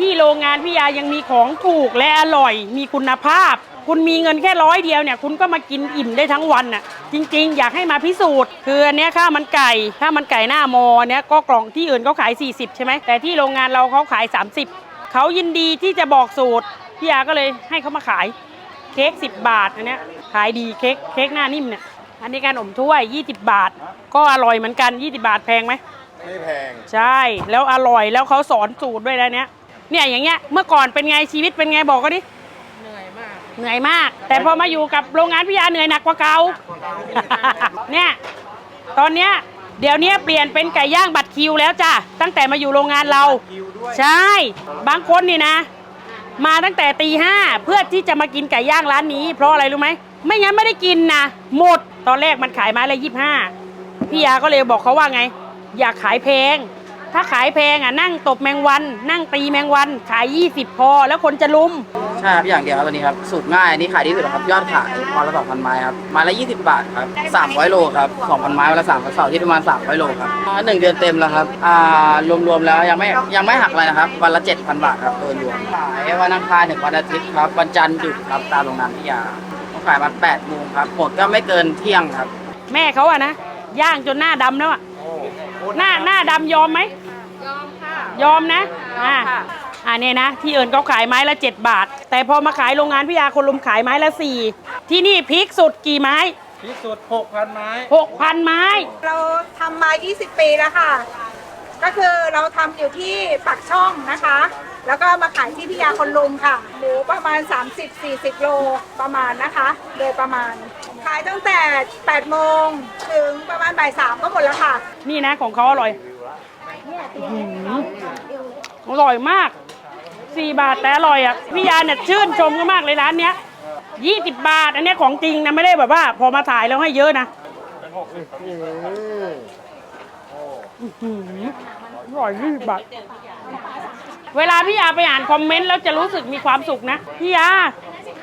ที่โรงงานพี่ยายังมีของถูกและอร่อย มีคุณภาพ คุณมีเงินแค่ร้อยเดียวเนี่ย คุณก็มากินอิ่มได้ทั้งวันน่ะ จริง ๆ อยากให้มาพิสูจน์ คืออันเนี้ยข้าวมันไก่ข้าวมันไก่หน้ามอเนี้ยก็กล่องที่อื่นเขาขาย 40 ใช่ไหมแต่ที่โรงงานเราเขาขาย 30 เขายินดีที่จะบอกสูตร พี่ยาก็เลยให้เขามาขายเค้ก10 บาทอันเนี้ยขายดีเค้กเค้กหน้านิ่มเนี่ยอันนี้การอมถ้วย 20 บาท ก็อร่อยเหมือนกัน 20 บาทแพงไหมไม่แพง ใช่ แล้วอร่อยแล้วเขาสอนสูตรด้วยนะเนี้ย เนี่ยอย่างเงี้ยเมื่อก่อนเป็นไงชีวิตเป็นไงบอกก็ดิเหนื่อยมากเหนื่อยมาก แต่พอมาอยู่กับโรงงานพี่ยาเหนื่อยหนักกว่าเก่าเนี่ยตอนเนี้ยเดี๋ยวเนี้ยเปลี่ยนเป็นไก่ย่างบัตรคิวแล้วจ้ะตั้งแต่มาอยู่โรงงานเราคิวด้วยใช่ บางคนนี่นะ มาตั้งแต่ตีห้าเพื่อที่จะมากินไก่ย่างร้านนี้ เพราะอะไรรู้ไหมไม่งั้นไม่ได้กินนะหมดตอนแรกมันขายไม้ละยี่ห้าพี่ยาก็เลยบอกเขาว่าไง อยากขายแพง ถ้าขายแพงอะนั่งตบแมงวัน นั่งตีแมงวัน ขาย 20 พอ แล้วคนจะลุม ใช่ครับอย่างเดียวครับตัวนี้ครับสูตรง่ายอันนี้ขายดีที่สุดแล้วครับยอดขายวันละ2,000ไม้ครับไม้ละ 20 บาทครับ300โลครับ2,000ไม้วันละ3วันเสาร์ที่ประมาณ300โลครับอ่าหนึ่งเดือนเต็มแล้วครับอ่ารวมๆแล้วยังไม่ยังไม่หักอะไรนะครับวันละ7,000บาทครับโดยรวมขายวันอังคารถึงวันอาทิตย์ครับวันจันทร์หยุดครับตามโรงงานพิยาขายมา8โมงครับหมดก็ไม่เกินเที่ยงครับ แม่เขาอะนะย่างจนหน้าดำแล้วอะ หน้าหน้าดำยอมไหมยอมค่ะ ยอมนะ อ่า อ่าเนี่ยนะ ที่อื่นเขาขายไม้ละ 7 บาท แต่พอมาขายโรงงานพิยาคนลุมขายไม้ละ 4 ที่นี่พีคสุดกี่ไม้ที่สุด 6,000 ไม้ 6,000 ไม้ เราทำมา 20 ปีแล้วค่ะ ก็คือเราทำอยู่ที่ปักช่องนะคะ แล้วก็มาขายที่พิยาคนลุมค่ะ หมูประมาณ 30-40 โลประมาณนะคะ โดยประมาณ ขายตั้งแต่ 8 โมงถึงประมาณบ่าย3ก็หมดแล้วค่ะ นี่นะของเขาอร่อยอื้อหืออร่อยมาก 4 บาทแต่อร่อยอะพี่ยาเนี่ยชื่นชมกันมากเลยร้านเนี้ย20 บาท อันเนี้ยของจริงนะไม่ได้แบบว่า พอมาถ่ายแล้วให้เยอะนะอื้อหืออร่อย20บาท เวลาพี่ยาไปอ่านคอมเมนต์แล้วจะรู้สึกมีความสุขนะพี่ยา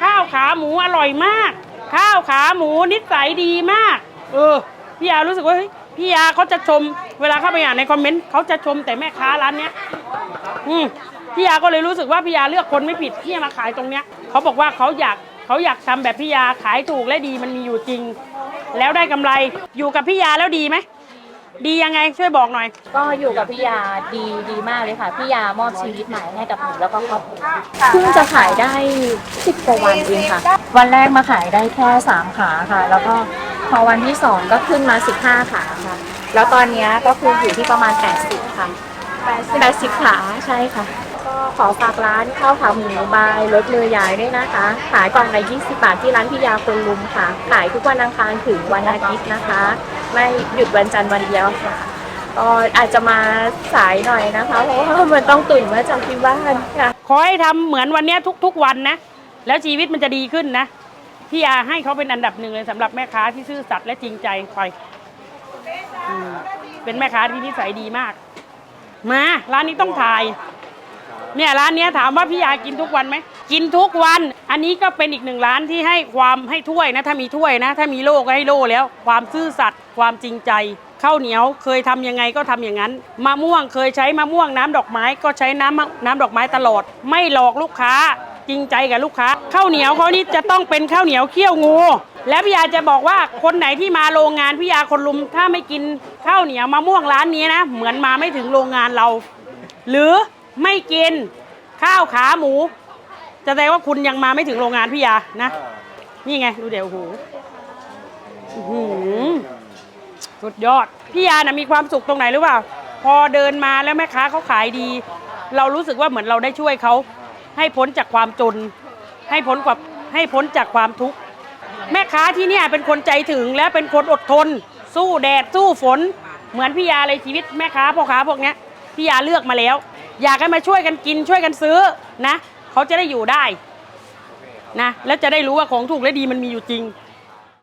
ข้าวขาหมูอร่อยมาก ข้าวขาหมูนิสัยดีมาก เออ พี่ยารู้สึกว่าเฮ้ยพี่ยาเขาจะชม เวลาเข้าไปอ่านในคอมเมนต์เขาจะชมแต่แม่ค้าร้านเนี้ย อืมพี่ยาก็เลยรู้สึกว่าพี่ยาเลือกคนไม่ผิดที่จะมาขายตรงเนี้ยเขาบอกว่าเขาอยากเขาอยากทำแบบพี่ยาขายถูกและดีมันมีอยู่จริง แล้วได้กำไรอยู่กับพี่ยาแล้วดีไหม ดียังไงช่วยบอกหน่อย ก็อยู่กับพี่ยาดีดีมากเลยค่ะพี่ยามอบชีวิตใหม่ให้กับหนูแล้วก็ครอบครัวเพิ่งจะขายได้สิบกว่าวันเองค่ะ วันแรกมาขายได้แค่สามขาค่ะ แล้วก็พอวันที่สองก็ขึ้นมาสิบห้าขาค่ะ แล้วตอนเนี้ยก็คืออยู่ที่ประมาณแปดสิบค่ะแปดสิบขาใช่ค่ะ ก็ขอฝากร้านข้าวขาหมูบายรถเรือยายด้วยนะคะ ขายกล่องละ20 บาทที่ร้านพี่ยาคนลุมค่ะ ขายทุกวันอังคารถึงวันอาทิตย์นะคะ ไม่หยุดวันจันทร์วันเดียวค่ะก็อาจจะมาสายหน่อยนะคะเพราะว่ามันต้องตื่นมาจากที่บ้านค่ะขอให้ทำเหมือนวันเนี้ยทุกๆวันนะ แล้วชีวิตมันจะดีขึ้นนะ พี่ยาให้เขาเป็นอันดับหนึ่งเลยสำหรับแม่ค้าที่ซื่อสัตย์และจริงใจคอยอืมเป็นแม่ค้าที่นิสัยดีมาก มา ร้านนี้ต้องถ่าย เนี่ยร้านเนี้ยถามว่าพี่ยากินทุกวันไหม กินทุกวัน อันนี้ก็เป็นอีกหนึ่งร้านที่ให้ความให้ถ้วยนะ ถ้ามีถ้วยนะ ถ้ามีโล่ก็ให้โล่แล้ว ความซื่อสัตย์ความจริงใจข้าวเหนียวเคยทำยังไงก็ทำอย่างนั้นมะม่วงเคยใช้มะม่วงน้ำดอกไม้ก็ใช้น้ำน้ำดอกไม้ตลอด ไม่หลอกลูกค้าจริงใจกับลูกค้าข้าวเหนียวเขานี่จะต้องเป็นข้าวเหนียวเคี่ยวงู และพี่ยาจะบอกว่าคนไหนที่มาโรงงานพี่ยาคนลุม ถ้าไม่กินข้าวเหนียวมะม่วงร้านนี้นะ เหมือนมาไม่ถึงโรงงานเรา หรือไม่กินข้าวขาหมู แสดงว่าคุณยังมาไม่ถึงโรงงานพี่ยานะ นี่ไง ดูเดี๋ยวโอ้โหอื้อหือสุดยอด พี่ยานะมีความสุขตรงไหนหรือเปล่า พอเดินมาแล้วแม่ค้าเขาขายดี เรารู้สึกว่าเหมือนเราได้ช่วยเขา ให้พ้นจากความจน ให้พ้นกว่าให้พ้นจากความทุกข์ แม่ค้าที่เนี่ยเป็นคนใจถึงและเป็นคนอดทน สู้แดดสู้ฝน เหมือนพี่ยาเลยชีวิตแม่ค้าพ่อค้าพวกเนี้ยพี่ยาเลือกมาแล้ว อยากให้มาช่วยกันกินช่วยกันซื้อนะ เขาจะได้อยู่ได้นะแล้วจะได้รู้ว่าของถูกและดีมันมีอยู่จริง